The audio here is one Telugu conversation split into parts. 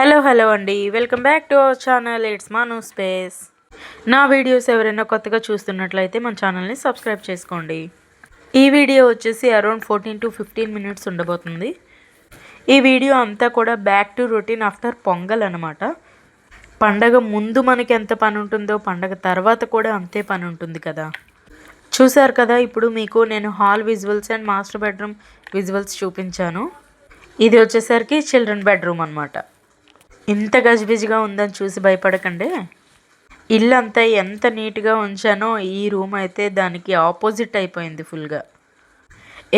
హలో హలో అండి. Welcome back to our channel. It's Manu space నా వీడియోస్ ఎవరైనా కొత్తగా చూస్తున్నట్లయితే మన ఛానల్ని సబ్స్క్రైబ్ చేసుకోండి. ఈ వీడియో వచ్చేసి around fourteen to fifteen minutes ఉండబోతుంది. ఈ వీడియో అంతా కూడా back to routine after Pongal అనమాట పండగ ముందు మనకి ఎంత పని ఉంటుందో పండగ తర్వాత కూడా అంతే పని ఉంటుంది కదా. చూశారు కదా ఇప్పుడు మీకు నేను hall visuals and master bedroom visuals చూపించాను. ఇది వచ్చేసరికి చిల్డ్రన్ బెడ్రూమ్ అనమాట ఇంత గజిబిజిగా ఉందని చూసి భయపడకండి. ఇల్లు అంతా ఎంత నీట్గా ఉంచానో ఈ రూమ్ అయితే దానికి ఆపోజిట్ అయిపోయింది ఫుల్గా.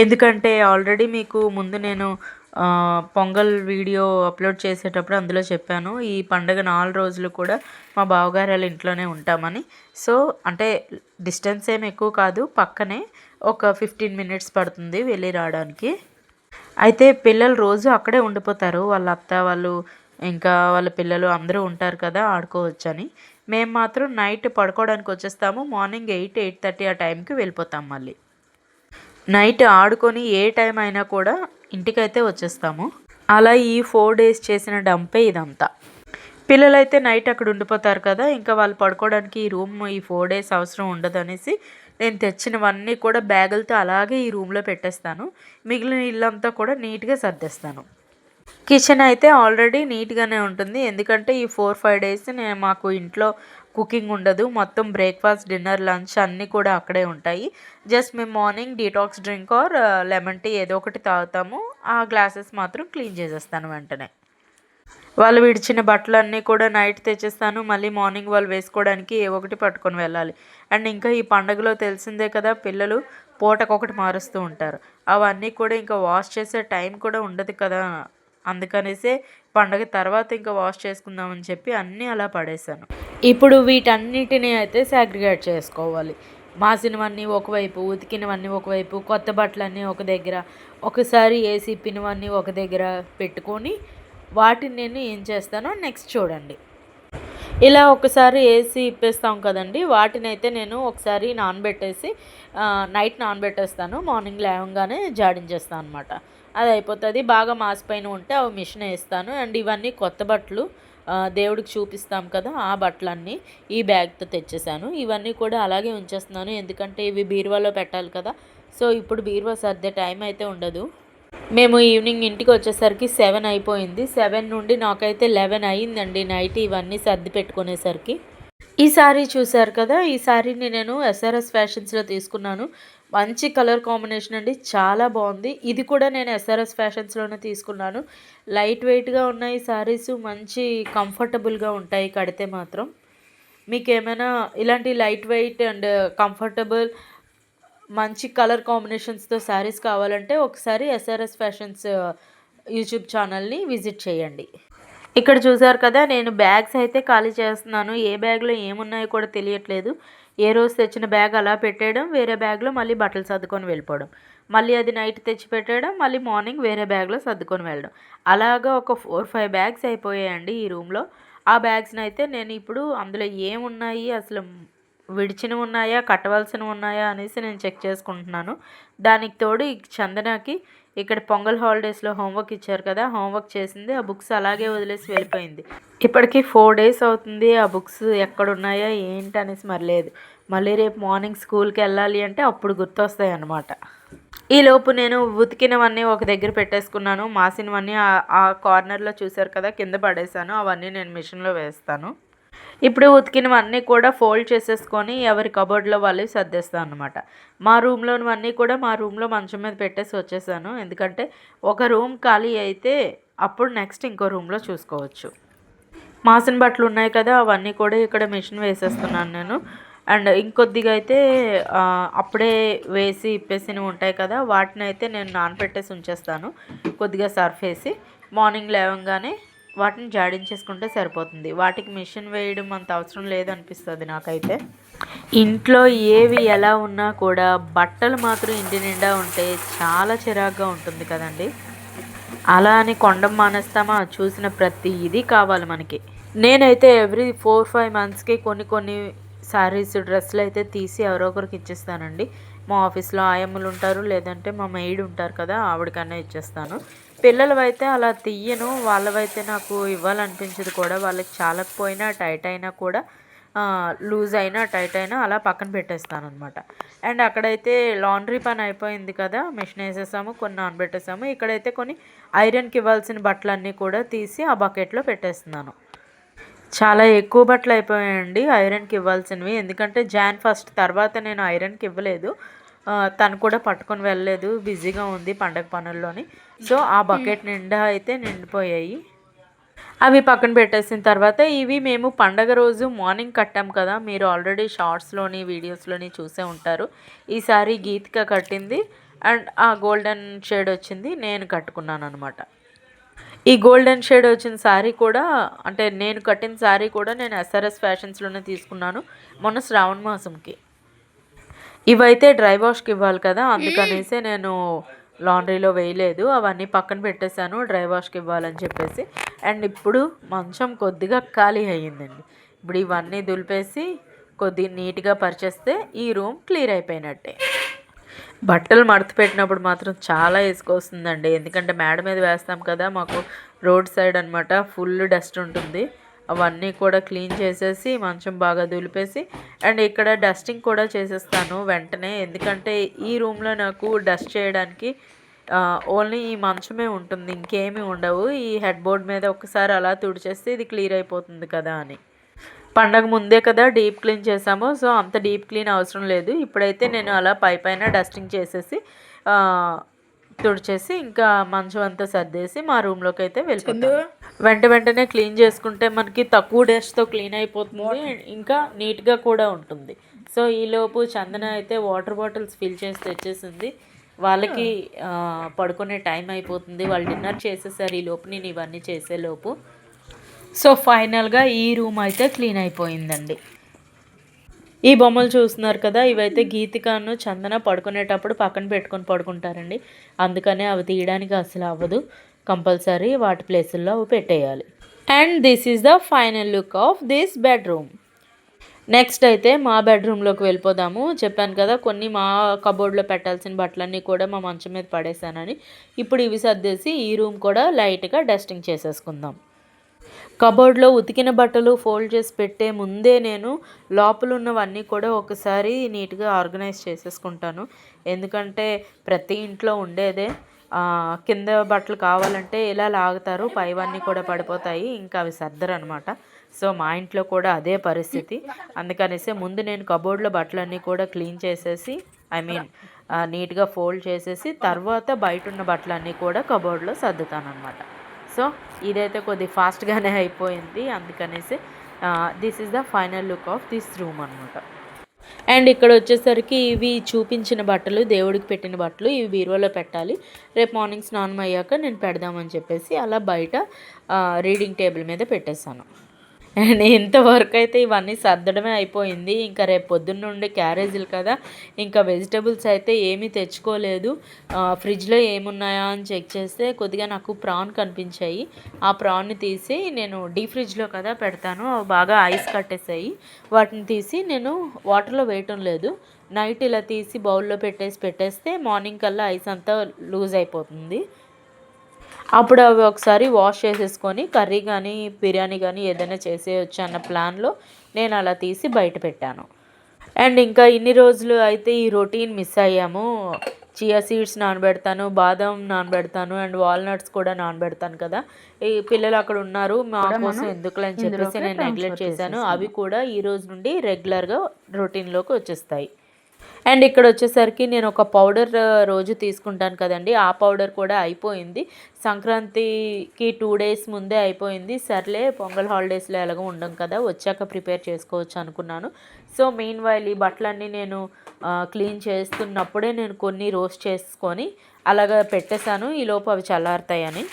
ఎందుకంటే ఆల్రెడీ మీకు ముందు నేను పొంగల్ వీడియో అప్లోడ్ చేసేటప్పుడు అందులో చెప్పాను. ఈ పండగ నాలుగు రోజులు కూడా మా బావగారు వాళ్ళ ఇంట్లోనే ఉంటామని. సో అంటే డిస్టెన్స్ ఏం ఎక్కువ కాదు. పక్కనే ఒక ఫిఫ్టీన్ మినిట్స్ పడుతుంది వెళ్ళి రావడానికి. అయితే పిల్లలు రోజు అక్కడే ఉండిపోతారు. వాళ్ళ అత్త వాళ్ళు ఇంకా వాళ్ళ పిల్లలు అందరూ ఉంటారు కదా ఆడుకోవచ్చని. మేము మాత్రం నైట్ పడుకోవడానికి వచ్చేస్తాము. మార్నింగ్ ఎయిట్ ఎయిట్ థర్టీ ఆ టైంకి వెళ్ళిపోతాం మళ్ళీ. నైట్ ఆడుకొని ఏ టైం అయినా కూడా ఇంటికైతే వచ్చేస్తాము. అలా ఈ ఫోర్ డేస్ చేసిన డంపే ఇదంతా. పిల్లలైతే నైట్ అక్కడ ఉండిపోతారు కదా ఇంకా వాళ్ళు పడుకోవడానికి ఈ రూమ్ ఈ ఫోర్ డేస్ అవసరం ఉండదు అనేసి నేను తెచ్చినవన్నీ కూడా బ్యాగులతో అలాగే ఈ రూమ్లో పెట్టేస్తాను. మిగిలిన ఇల్లంతా కూడా నీట్గా సర్దేస్తాను. కిచెన్ అయితే ఆల్రెడీ నీట్గానే ఉంటుంది. ఎందుకంటే ఈ ఫోర్ ఫైవ్ డేస్ నేను మాకు ఇంట్లో కుకింగ్ ఉండదు. మొత్తం బ్రేక్ఫాస్ట్ డిన్నర్ లంచ్ అన్నీ కూడా అక్కడే ఉంటాయి. జస్ట్ మేము morning detox drink or lemon tea ఏదో ఒకటి తాగుతాము. ఆ గ్లాసెస్ మాత్రం క్లీన్ చేసేస్తాను వెంటనే. వాళ్ళు విడిచిన బట్టలన్నీ కూడా నైట్ తెచ్చేస్తాను. మళ్ళీ మార్నింగ్ వాళ్ళు వేసుకోవడానికి ఏ ఒకటి పట్టుకొని వెళ్ళాలి. అండ్ ఇంకా ఈ పండగలో తెలిసిందే కదా పిల్లలు పూటకొకటి మారుస్తూ ఉంటారు. అవన్నీ కూడా ఇంకా వాష్ చేసే టైం కూడా ఉండదు కదా. అందుకనేసే పండగ తర్వాత ఇంకా వాష్ చేసుకుందామని చెప్పి అన్నీ అలా పడేశాను. ఇప్పుడు వీటన్నిటిని అయితే సాగ్రిగేట్ చేసుకోవాలి. మాసినవన్నీ ఒకవైపు ఉతికినవన్నీ ఒకవైపు కొత్త బట్టలన్నీ ఒక దగ్గర ఒకసారి వేసి ఇప్పినవన్నీ ఒక దగ్గర పెట్టుకొని వాటిని నేను ఏం చేస్తానో నెక్స్ట్ చూడండి. ఇలా ఒకసారి వేసి ఇప్పేస్తాం కదండి వాటిని అయితే నేను ఒకసారి నానబెట్టేసి నైట్ నానబెట్టేస్తాను. మార్నింగ్ లేవగానే జాడించేస్తాను అనమాట అది అయిపోతుంది బాగా మాసిపోయిన ఉంటే అవి మిషన్ వేస్తాను అండ్ ఇవన్నీ కొత్త బట్టలు దేవుడికి చూపిస్తాం కదా ఆ బట్టలన్నీ ఈ బ్యాగ్తో తెచ్చేసాను. ఇవన్నీ కూడా అలాగే ఉంచేస్తున్నాను. ఎందుకంటే ఇవి బీరువాలో పెట్టాలి కదా. సో ఇప్పుడు బీరువా సర్దే టైం అయితే ఉండదు. మేము ఈవినింగ్ ఇంటికి వచ్చేసరికి సెవెన్ అయిపోయింది. సెవెన్ నుండి నాకైతే లెవెన్ అయ్యిందండి నైట్ ఇవన్నీ సర్ది పెట్టుకునేసరికి. ఈ సారీ చూశారు కదా ఈ సారీని నేను ఎస్ఆర్ఎస్ ఫ్యాషన్స్లో తీసుకున్నాను. మంచి కలర్ కాంబినేషన్ అండి. చాలా బాగుంది. ఇది కూడా నేను ఎస్ఆర్ఎస్ ఫ్యాషన్స్లోనే తీసుకున్నాను. లైట్ వెయిట్గా ఉన్నాయి సారీస్ మంచి కంఫర్టబుల్గా ఉంటాయి కడితే మాత్రం. మీకు ఏమైనా ఇలాంటి లైట్ వెయిట్ అండ్ కంఫర్టబుల్ మంచి కలర్ కాంబినేషన్స్తో శారీస్ కావాలంటే ఒకసారి ఎస్ఆర్ఎస్ ఫ్యాషన్స్ యూట్యూబ్ ఛానల్ని విజిట్ చేయండి. ఇక్కడ చూసారు కదా నేను బ్యాగ్స్ అయితే ఖాళీ చేస్తున్నాను. ఏ బ్యాగ్లో ఏమున్నాయో కూడా తెలియట్లేదు. ఏ రోజు తెచ్చిన బ్యాగ్ అలా పెట్టేయడం వేరే బ్యాగ్లో మళ్ళీ బట్టలు సర్దుకొని వెళ్ళిపోవడం. మళ్ళీ అది నైట్ తెచ్చి పెట్టేయడం మళ్ళీ మార్నింగ్ వేరే బ్యాగ్లో సర్దుకొని వెళ్ళడం. అలాగా ఒక ఫోర్ ఫైవ్ బ్యాగ్స్ అయిపోయాయండి ఈ రూమ్లో. ఆ బ్యాగ్స్ని అయితే నేను ఇప్పుడు అందులో ఏమున్నాయి అసలు విడిచినవి ఉన్నాయా కట్టవలసినవి ఉన్నాయా అనేసి నేను చెక్ చేసుకుంటున్నాను. దానికి తోడు ఈ చందనకి ఇక్కడ పొంగల్ హాలిడేస్లో హోంవర్క్ ఇచ్చారు కదా హోంవర్క్ చేసింది ఆ బుక్స్ అలాగే వదిలేసి వెళ్ళిపోయింది. ఇప్పటికి ఫోర్ డేస్ అవుతుంది ఆ బుక్స్ ఎక్కడ ఉన్నాయా ఏంటి అనేసి మరి లేదు. మళ్ళీ రేపు మార్నింగ్ స్కూల్కి వెళ్ళాలి అంటే అప్పుడు గుర్తొస్తాయి అన్నమాట. ఈలోపు నేను ఉతికినవన్నీ ఒక దగ్గర పెట్టేసుకున్నాను మాసినవన్నీ ఆ- ఆ కార్నర్లో చూశారు కదా కింద పడేసాను అవన్నీ నేను మిషన్లో వేస్తాను. ఇప్పుడు ఉతికినవన్నీ కూడా ఫోల్డ్ చేసేసుకొని ఎవరి కబోర్డ్లో వాళ్ళు సర్దేస్తాను అనమాట మా రూమ్లోనివన్నీ కూడా మా రూమ్లో మంచం మీద పెట్టేసి వచ్చేసాను. ఎందుకంటే ఒక రూమ్ ఖాళీ అయితే అప్పుడు నెక్స్ట్ ఇంకో రూమ్లో చూసుకోవచ్చు. మాసిన బట్టలు ఉన్నాయి కదా అవన్నీ కూడా ఇక్కడ మిషన్ వేసేస్తున్నాను నేను. అండ్ ఇంకొద్దిగా అయితే అప్పుడే వేసి ఇప్పేసినవి ఉంటాయి కదా వాటిని అయితే నేను నానపెట్టేసి ఉంచేస్తాను. కొద్దిగా సర్ఫ్ వేసి మార్నింగ్ లేవగానే వాటిని జాడించేసుకుంటే సరిపోతుంది. వాటికి మిషన్ వేయడం అంత అవసరం లేదనిపిస్తుంది నాకైతే. ఇంట్లో ఏవి ఎలా ఉన్నా కూడా బట్టలు మాత్రం ఇంటి నిండా ఉంటే చాలా చిరాగ్గా ఉంటుంది కదండి. అలా అని కొండం మానేస్తామా? చూసిన ప్రతి ఇది కావాలి మనకి. నేనైతే ఎవ్రీ ఫోర్ ఫైవ్ మంత్స్కి కొన్ని కొన్ని శారీస్ డ్రెస్సులు అయితే తీసి ఎవరో ఒకరికి ఇచ్చేస్తానండి. మా ఆఫీస్లో ఆయమ్మలు ఉంటారు లేదంటే మా మెయిడ్ ఉంటారు కదా ఆవిడకన్నా ఇచ్చేస్తాను. పిల్లలవైతే అలా తీయను వాళ్ళవైతే నాకు ఇవ్వాలనిపించదు కూడా. వాళ్ళకి చాలకపోయినా టైట్ అయినా కూడా లూజ్ అయినా టైట్ అయినా అలా పక్కన పెట్టేస్తాను అనమాట అండ్ అక్కడైతే లాండ్రీ పని అయిపోయింది కదా మిషన్ వేసేసాము కొన్ని నానబెట్టేసాము. ఇక్కడైతే కొన్ని ఐరన్కి ఇవ్వాల్సిన బట్టలన్నీ కూడా తీసి ఆ బకెట్లో పెట్టేస్తున్నాను. చాలా ఎక్కువ బట్టలు అయిపోయాయండి ఐరన్కి ఇవ్వాల్సినవి. ఎందుకంటే జాన్ ఫస్ట్ తర్వాత నేను ఐరన్కి ఇవ్వలేదు. తను కూడా పట్టుకొని వెళ్ళలేదు. బిజీగా ఉంది పండగ పనుల్లోని. సో ఆ బకెట్ నిండా అయితే నిండిపోయాయి. అవి పక్కన పెట్టేసిన తర్వాత ఇవి మేము పండగ రోజు మార్నింగ్ కట్టాం కదా. మీరు ఆల్రెడీ షార్ట్స్లోని వీడియోస్లోని చూసే ఉంటారు. ఈసారి గీతిక కట్టింది. అండ్ ఆ గోల్డెన్ షేడ్ వచ్చింది. నేను కట్టుకున్నాను అనమాట ఈ గోల్డెన్ షేడ్ వచ్చిన శారీ కూడా అంటే నేను కట్టిన శారీ కూడా నేను ఎస్ఆర్ఎస్ ఫ్యాషన్స్లోనే తీసుకున్నాను. మొన్న శ్రావణ మాసంకి. ఇవైతే డ్రై వాష్కి ఇవ్వాలి కదా అందుకనేసి నేను లాండ్రీలో వేయలేదు. అవన్నీ పక్కన పెట్టేశాను డ్రై వాష్కి ఇవ్వాలని చెప్పేసి. అండ్ ఇప్పుడు మంచం కొద్దిగా ఖాళీ అయ్యిందండి. ఇప్పుడు ఇవన్నీ దులిపేసి కొద్ది నీట్గా పరిచేస్తే ఈ రూమ్ క్లియర్ అయిపోయినట్టే. బట్టలు మడత పెట్టినప్పుడు మాత్రం చాలా ఇసుకొస్తుందండి. ఎందుకంటే మేడ మీద వేస్తాం కదా మాకు రోడ్ సైడ్ అనమాట ఫుల్ డస్ట్ ఉంటుంది. అవన్నీ కూడా క్లీన్ చేసేసి మంచం బాగా దులిపేసి అండ్ ఇక్కడ డస్టింగ్ కూడా చేసేస్తాను వెంటనే. ఎందుకంటే ఈ రూమ్లో నాకు డస్ట్ చేయడానికి ఓన్లీ ఈ మంచమే ఉంటుంది ఇంకేమీ ఉండవు. ఈ హెడ్ బోర్డ్ మీద ఒకసారి అలా తుడిచేస్తే ఇది క్లియర్ అయిపోతుంది కదా అని. పండగ ముందే కదా డీప్ క్లీన్ చేసాము సో అంత డీప్ క్లీన్ అవసరం లేదు. ఇప్పుడైతే నేను అలా పై పైన డస్టింగ్ చేసేసి తుడిచేసి ఇంకా మంచం అంతా సర్దేసి మా రూమ్లోకి అయితే వెళ్ళిపోతాను వెంట వెంటనే క్లీన్ చేసుకుంటే మనకి తక్కువ డస్ట్తో క్లీన్ అయిపోతుంది. ఇంకా నీట్గా కూడా ఉంటుంది. సో ఈలోపు చందన అయితే వాటర్ బాటిల్స్ ఫిల్ చేసి తెచ్చేసింది. వాళ్ళకి పడుకునే టైం అయిపోతుంది. వాళ్ళు డిన్నర్ చేసేసారు ఈ లోపు నేను ఇవన్నీ చేసేలోపు. సో ఫైనల్గా ఈ రూమ్ అయితే క్లీన్ అయిపోయిందండి. ఈ బొమ్మలు చూస్తున్నారు కదా ఇవైతే గీతికాను చందన పడుకునేటప్పుడు పక్కన పెట్టుకొని పడుకుంటారండి. అందుకనే అవి తీయడానికి అసలు అవ్వదు. కంపల్సరీ వాటి ప్లేసుల్లో అవి పెట్టేయాలి. And this is the final look of this bedroom. Next అయితే మా బెడ్రూమ్లోకి వెళ్ళిపోదాము. చెప్పాను కదా కొన్ని మా కబోర్డ్లో పెట్టాల్సిన బట్టలన్నీ కూడా మా మంచం మీద పడేసానని ఇప్పుడు ఇవి సర్దేసి ఈ రూమ్ కూడా లైట్గా డస్టింగ్ చేసేసుకుందాం. కబోర్డ్లో ఉతికిన బట్టలు ఫోల్డ్ చేసి పెట్టే ముందే నేను లోపల ఉన్నవన్నీ కూడా ఒకసారి నీట్గా ఆర్గనైజ్ చేసేసుకుంటాను. ఎందుకంటే ప్రతి ఇంట్లో ఉండేదే. కింద బట్టలు కావాలంటే ఇలా లాగుతారు పైవన్నీ కూడా పడిపోతాయి. ఇంకా అవి సర్దరు అనమాట సో మా ఇంట్లో కూడా అదే పరిస్థితి. అందుకనేసి ముందు నేను కబోర్డ్లో బట్టలన్నీ కూడా క్లీన్ చేసేసి ఐ మీన్ నీట్గా ఫోల్డ్ చేసేసి తర్వాత బయట ఉన్న బట్టలన్నీ కూడా కబోర్డ్లో సర్దుతాను అనమాట సో ఇదైతే కొద్ది ఫాస్ట్గానే అయిపోయింది. అందుకనేసి this is the final look of this room అనమాట అండ్ ఇక్కడ వచ్చేసరికి ఇవి చూపించిన బట్టలు దేవుడికి పెట్టిన బట్టలు ఇవి బీరువాలో పెట్టాలి. రేపు మార్నింగ్ స్నానం అయ్యాక నేను పెడదామని చెప్పేసి అలా బయట రీడింగ్ టేబుల్ మీద పెట్టేశాను. అండ్ ఇంతవరకు అయితే ఇవన్నీ సర్దడమే అయిపోయింది. ఇంకా రేపు పొద్దున్న నుండి క్యారేజీలు కదా ఇంకా వెజిటబుల్స్ అయితే ఏమీ తెచ్చుకోలేదు. ఫ్రిడ్జ్లో ఏమున్నాయా అని చెక్ చేస్తే కొద్దిగా నాకు ప్రాన్ కనిపించాయి. ఆ ప్రాన్ని తీసి నేను డీ ఫ్రిడ్జ్లో కదా పెడతాను. అవి బాగా ఐస్ కట్టేసాయి. వాటిని తీసి నేను వాటర్లో వేయటం లేదు. నైట్ ఇలా తీసి బౌల్లో పెట్టేసి పెట్టేస్తే మార్నింగ్ కల్లా ఐస్ అంతా లూజ్ అయిపోతుంది. అప్పుడు అవి ఒకసారి వాష్ చేసేసుకొని కర్రీ కానీ బిర్యానీ కానీ ఏదైనా చేసేయచ్చు అన్న ప్లాన్లో నేను అలా తీసి బయట పెట్టాను. అండ్ ఇంకా ఇన్ని రోజులు అయితే ఈ రొటీన్ మిస్ అయ్యాము. చియా సీడ్స్ నానబెడతాను బాదం నానబెడతాను అండ్ వాల్నట్స్ కూడా నానబెడతాను కదా. ఈ పిల్లలు అక్కడ ఉన్నారు మా కోసం ఎందుకులే అని చెప్పేసి నేను నెగ్లెక్ట్ చేశాను. అవి కూడా ఈ రోజు నుండి రెగ్యులర్గా రొటీన్లోకి వచ్చేస్తాయి. అండ్ ఇక్కడ వచ్చేసరికి నేను ఒక పౌడర్ రోజు తీసుకుంటాను కదండి. ఆ పౌడర్ కూడా అయిపోయింది. సంక్రాంతికి టూ డేస్ ముందే అయిపోయింది. సర్లే పొంగల్ హాలిడేస్లో ఎలాగో ఉండం కదా వచ్చాక ప్రిపేర్ చేసుకోవచ్చు అనుకున్నాను. సో మెయిన్ వైల్ ఈ బట్టలన్నీ నేను క్లీన్ చేస్తున్నప్పుడే నేను కొన్ని రోస్ట్ చేసుకొని అలాగ పెట్టేశాను. ఈలోపు అవి చల్లారుతాయని.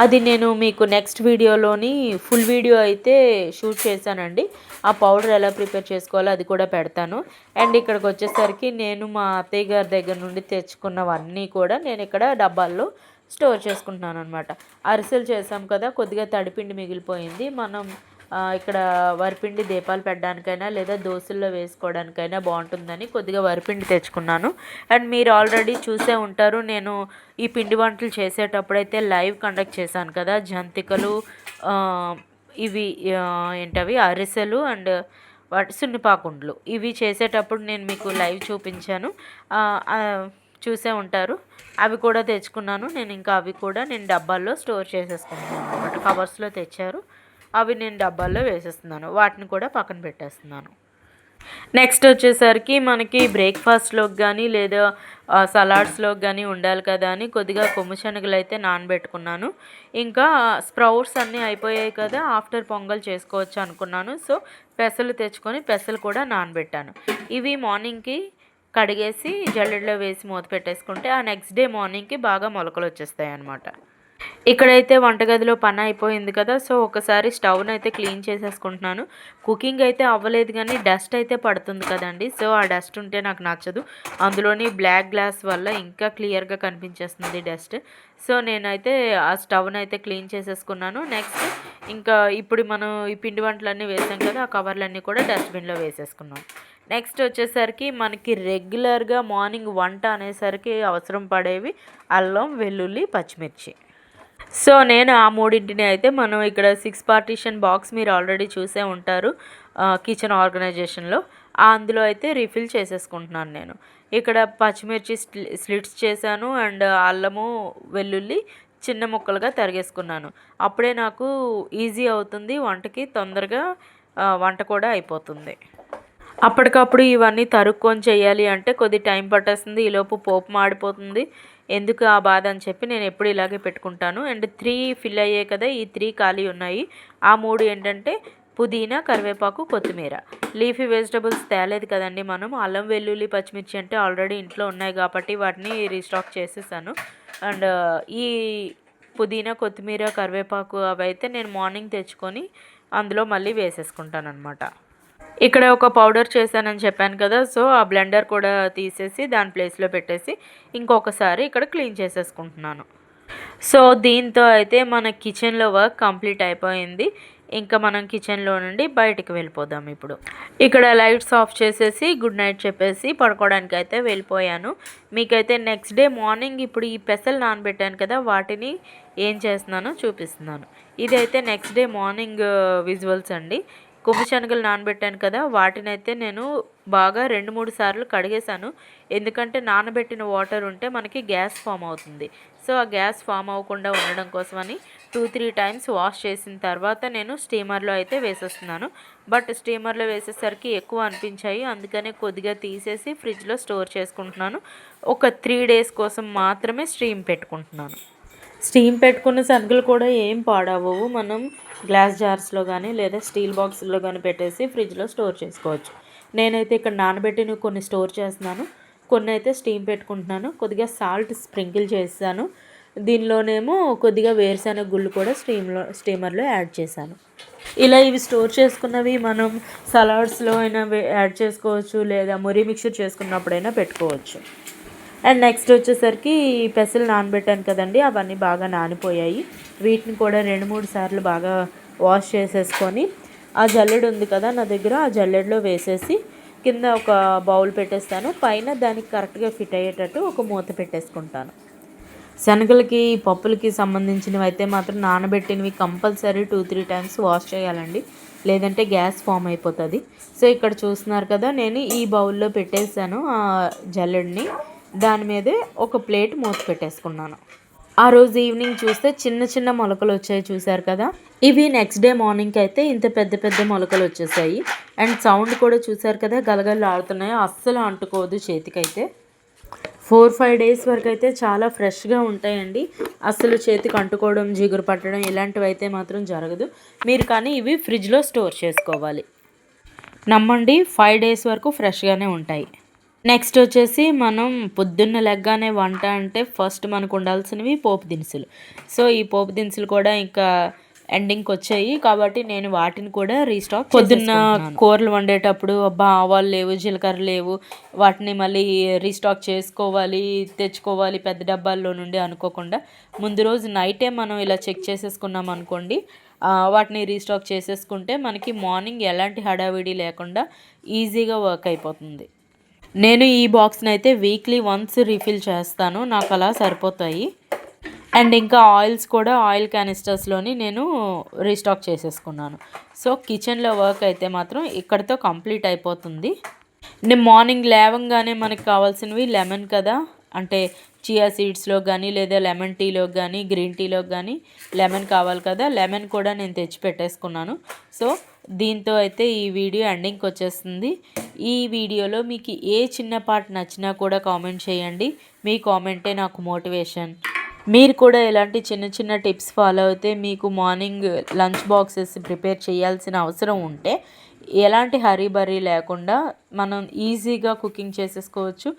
అది నేను మీకు నెక్స్ట్ వీడియోలోని ఫుల్ వీడియో అయితే షూట్ చేశానండి. ఆ పౌడర్ ఎలా ప్రిపేర్ చేసుకోవాలో అది కూడా పెడతాను. అండ్ ఇక్కడికి వచ్చేసరికి నేను మా అత్తయ్య గారి దగ్గర నుండి తెచ్చుకున్నవన్నీ కూడా నేను ఇక్కడ డబ్బాల్లో స్టోర్ చేసుకుంటున్నాను అనమాట అరిసెలు చేసాం కదా కొద్దిగా తడిపిండి మిగిలిపోయింది. మనం ఇక్కడ వరిపిండి దీపాలు పెట్టడానికైనా లేదా దోశల్లో వేసుకోవడానికైనా బాగుంటుందని కొద్దిగా వరిపిండి తెచ్చుకున్నాను. అండ్ మీరు ఆల్రెడీ చూసే ఉంటారు నేను ఈ పిండి వంటలు చేసేటప్పుడైతే లైవ్ కండక్ట్ చేశాను కదా జంతికలు ఇవి ఏంటవి అరిసెలు అండ్ వాటి సున్నిపాకుండ్లు. ఇవి చేసేటప్పుడు నేను మీకు లైవ్ చూపించాను. చూసే ఉంటారు. అవి కూడా తెచ్చుకున్నాను. నేను ఇంకా అవి కూడా నేను డబ్బాల్లో స్టోర్ చేసేసుకున్నాను అనమాట. కవర్స్లో తెచ్చారు. అవి నేను డబ్బాల్లో వేసేస్తున్నాను. వాటిని కూడా పక్కన పెట్టేస్తున్నాను. నెక్స్ట్ వచ్చేసరికి మనకి బ్రేక్ఫాస్ట్లోకి కానీ లేదా సలాడ్స్లోకి కానీ ఉండాలి కదా అని కొద్దిగా కొమ్ము శనగలు అయితే నానబెట్టుకున్నాను. ఇంకా స్ప్రౌట్స్ అన్నీ అయిపోయాయి కదా ఆఫ్టర్ పొంగల్ చేసుకోవచ్చు అనుకున్నాను. సో పెసలు తెచ్చుకొని పెసలు కూడా నానబెట్టాను. ఇవి మార్నింగ్కి కడిగేసి జల్లెడలో వేసి మూత పెట్టేసుకుంటే ఆ నెక్స్ట్ డే మార్నింగ్కి బాగా మొలకలు వచ్చేస్తాయి అన్నమాట ఇక్కడైతే వంటగదిలో పని అయిపోయింది కదా సో ఒకసారి స్టవ్ని అయితే క్లీన్ చేసేసుకుంటున్నాను. కుకింగ్ అయితే అవ్వలేదు కానీ డస్ట్ అయితే పడుతుంది కదండి సో ఆ డస్ట్ ఉంటే నాకు నచ్చదు. అందులోని బ్లాక్ గ్లాస్ వల్ల ఇంకా క్లియర్గా కనిపించేస్తుంది డస్ట్. సో నేనైతే ఆ స్టవ్ని అయితే క్లీన్ చేసేసుకున్నాను. నెక్స్ట్ ఇంకా ఇప్పుడు మనం ఈ పిండి వంటలన్నీ వేసాం కదా ఆ కవర్లన్నీ కూడా డస్ట్బిన్లో వేసేసుకున్నాం. నెక్స్ట్ వచ్చేసరికి మనకి రెగ్యులర్గా మార్నింగ్ వంట అనేసరికి అవసరం పడేవి అల్లం వెల్లుల్లి పచ్చిమిర్చి. సో నేను ఆ మూడింటిని అయితే మనం ఇక్కడ సిక్స్ పార్టీషన్ బాక్స్ మీరు ఆల్రెడీ చూసే ఉంటారు కిచెన్ ఆర్గనైజేషన్లో. అందులో అయితే రీఫిల్ చేసేసుకుంటున్నాను నేను. ఇక్కడ పచ్చిమిర్చి స్లి- స్లిట్స్ చేశాను అండ్ అల్లము వెల్లుల్లి చిన్న ముక్కలుగా తరిగేసుకున్నాను. అప్పుడే నాకు ఈజీ అవుతుంది వంటకి తొందరగా వంట కూడా అయిపోతుంది. అప్పటికప్పుడు ఇవన్నీ తరుక్కొని చేయాలి అంటే కొద్ది టైం పట్టేస్తుంది ఈలోపు పోపు మాడిపోతుంది. ఎందుకు ఆ బాధ అని చెప్పి నేను ఎప్పుడు ఇలాగే పెట్టుకుంటాను. అండ్ త్రీ ఫిల్ అయ్యాయి కదా ఈ త్రీ ఖాళీ ఉన్నాయి. ఆ మూడు ఏంటంటే పుదీనా కరివేపాకు కొత్తిమీర. లీఫీ వెజిటబుల్స్ తేలేదు కదండి మనం. అల్లం వెల్లుల్లి పచ్చిమిర్చి అంటే ఆల్రెడీ ఇంట్లో ఉన్నాయి కాబట్టి వాటిని రీస్టాక్ చేసేసాను. అండ్ ఈ పుదీనా కొత్తిమీర కరివేపాకు అవి అయితే నేను మార్నింగ్ తెచ్చుకొని అందులో మళ్ళీ వేసేసుకుంటాను అనమాట ఇక్కడ ఒక పౌడర్ చేశానని చెప్పాను కదా సో ఆ బ్లెండర్ కూడా తీసేసి దాని ప్లేస్లో పెట్టేసి ఇంకొకసారి ఇక్కడ క్లీన్ చేసేసుకుంటున్నాను. సో దీంతో అయితే మన కిచెన్లో వర్క్ కంప్లీట్ అయిపోయింది. ఇంకా మనం కిచెన్లో నుండి బయటికి వెళ్ళిపోదాం ఇప్పుడు. ఇక్కడ లైట్స్ ఆఫ్ చేసేసి గుడ్ నైట్ చెప్పేసి పడుకోవడానికి అయితే వెళ్ళిపోయాను. మీకైతే నెక్స్ట్ డే మార్నింగ్ ఇప్పుడు ఈ పెసలు నానబెట్టాను కదా వాటిని ఏం చేస్తున్నానో చూపిస్తున్నాను. ఇదైతే next day morning uh, visuals అండి. కొమ్ము శనగలు నానబెట్టాను కదా వాటినైతే నేను బాగా రెండు మూడు సార్లు కడిగేశాను. ఎందుకంటే నానబెట్టిన వాటర్ ఉంటే మనకి గ్యాస్ ఫామ్ అవుతుంది. సో ఆ గ్యాస్ ఫామ్ అవ్వకుండా ఉండడం కోసమని టూ త్రీ టైమ్స్ వాష్ చేసిన తర్వాత నేను స్టీమర్లో అయితే వేసేస్తున్నాను. బట్ స్టీమర్లో వేసేసరికి ఎక్కువ అనిపించాయి. అందుకనే కొద్దిగా తీసేసి ఫ్రిడ్జ్లో స్టోర్ చేసుకుంటున్నాను. ఒక త్రీ డేస్ కోసం మాత్రమే స్టీమ్ పెట్టుకుంటున్నాను. స్టీమ్ పెట్టుకున్న సరుకులు కూడా ఏం పాడవవు. మనం గ్లాస్ జార్స్లో కానీ లేదా స్టీల్ బాక్స్లో కానీ పెట్టేసి ఫ్రిడ్జ్లో స్టోర్ చేసుకోవచ్చు. నేనైతే ఇక్కడ నానబెట్టిన కొన్ని స్టోర్ చేస్తున్నాను. కొన్ని అయితే స్టీమ్ పెట్టుకుంటున్నాను. కొద్దిగా సాల్ట్ స్ప్రింకిల్ చేస్తాను. దీనిలోనేమో కొద్దిగా వేరుశెనగ గుళ్ళు కూడా స్టీమ్లో స్టీమర్లో యాడ్ చేశాను. ఇలా ఇవి స్టోర్ చేసుకున్నవి మనం సలాడ్స్లో అయినా యాడ్ చేసుకోవచ్చు లేదా మురి మిక్చర్ చేసుకున్నప్పుడైనా పెట్టుకోవచ్చు. అండ్ నెక్స్ట్ వచ్చేసరికి ఈ పెసలు నానబెట్టాను కదండి అవన్నీ బాగా నానిపోయాయి. వీటిని కూడా రెండు మూడు సార్లు బాగా వాష్ చేసేసుకొని ఆ జల్లెడు ఉంది కదా నా దగ్గర ఆ జల్లెడలో వేసేసి కింద ఒక బౌల్ పెట్టేస్తాను. పైన దానికి కరెక్ట్గా ఫిట్ అయ్యేటట్టు ఒక మూత పెట్టేసుకుంటాను. శనగలకి పప్పులకి సంబంధించినవి అయితే మాత్రం నానబెట్టినవి compulsory two three times wash చేయాలండి. లేదంటే గ్యాస్ ఫామ్ అయిపోతుంది. సో ఇక్కడ చూస్తున్నారు కదా నేను ఈ బౌల్లో పెట్టేసాను ఆ జల్లెడ్ని. దాని మీదే ఒక ప్లేట్ మూత పెట్టేసుకున్నాను. ఆ రోజు ఈవినింగ్ చూస్తే చిన్న చిన్న మొలకలు వచ్చాయి చూశారు కదా? ఇవి నెక్స్ట్ డే మార్నింగ్కి అయితే ఇంత పెద్ద పెద్ద మొలకలు వచ్చేసాయి. అండ్ సౌండ్ కూడా చూశారు కదా? గలగలు ఆడుతున్నాయి. అస్సలు అంటుకోదు చేతికైతే. ఫోర్ ఫైవ్ డేస్ వరకు అయితే చాలా ఫ్రెష్గా ఉంటాయండి. అస్సలు చేతికి అంటుకోవడం జిగురు పట్టడం ఇలాంటివి అయితే మాత్రం జరగదు. మీరు కానీ ఇవి ఫ్రిడ్జ్లో స్టోర్ చేసుకోవాలి. నమ్మండి ఫైవ్ డేస్ వరకు ఫ్రెష్గానే ఉంటాయి. నెక్స్ట్ వచ్చేసి మనం పొద్దున్న లెగ్గానే వంట అంటే ఫస్ట్ మనకు ఉండాల్సినవి పోపు దినుసులు. సో ఈ పోపు దినుసులు కూడా ఇంకా ఎండింగ్కి వచ్చాయి కాబట్టి నేను వాటిని కూడా రీస్టాక్ పొద్దున్న కూరలు వండేటప్పుడు అబ్బా ఆవాలు లేవు జీలకర్ర లేవు వాటిని మళ్ళీ రీస్టాక్ చేసుకోవాలి తెచ్చుకోవాలి పెద్ద డబ్బాల్లో నుండి అనుకోకుండా. ముందు రోజు నైటే మనం ఇలా చెక్ చేసేసుకున్నాం అనుకోండి వాటిని రీస్టాక్ చేసేసుకుంటే మనకి మార్నింగ్ ఎలాంటి హడావిడి లేకుండా ఈజీగా వర్క్ అయిపోతుంది. నేను ఈ బాక్స్ని అయితే వీక్లీ వన్స్ రీఫిల్ చేస్తాను. నాకు అలా సరిపోతాయి. అండ్ ఇంకా ఆయిల్స్ కూడా ఆయిల్ క్యానిస్టర్స్లోని నేను రీస్టాక్ చేసేసుకున్నాను. సో కిచెన్లో వర్క్ అయితే మాత్రం ఇక్కడితో కంప్లీట్ అయిపోతుంది. నేను మార్నింగ్ లేవంగానే మనకి కావాల్సినవి లెమన్ కదా. అంటే చియా సీడ్స్లో కానీ లేదా లెమన్ టీలో కానీ గ్రీన్ టీలో కానీ లెమన్ కావాలి కదా. లెమన్ కూడా నేను తెచ్చి పెట్టేసుకున్నాను. సో దీంతో అయితే ఈ వీడియో ఎండింగ్కి వచ్చేస్తుంది. ఈ వీడియోలో మీకు ఏ చిన్న పార్ట్ నచ్చినా కూడా కామెంట్ చేయండి. మీ కామెంటే నాకు మోటివేషన్. మీరు కూడా ఇలాంటి చిన్న చిన్న టిప్స్ ఫాలో అయితే మీకు మార్నింగ్ లంచ్ బాక్సెస్ ప్రిపేర్ చేయాల్సిన అవసరం ఉంటే ఎలాంటి హరీ బరీ లేకుండా మనం ఈజీగా కుకింగ్ చేసేసుకోవచ్చు.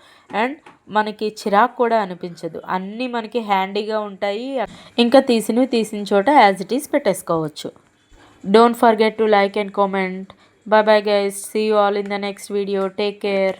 అండ్ మనకి చిరాకు కూడా అనిపించదు. అన్నీ మనకి హ్యాండీగా ఉంటాయి. ఇంకా తీసినవి తీసిన చోట యాజ్ ఇట్ ఈస్ పెట్టేసుకోవచ్చు. Don't forget to like and comment. Bye bye guys. See you all in the next video. Take care.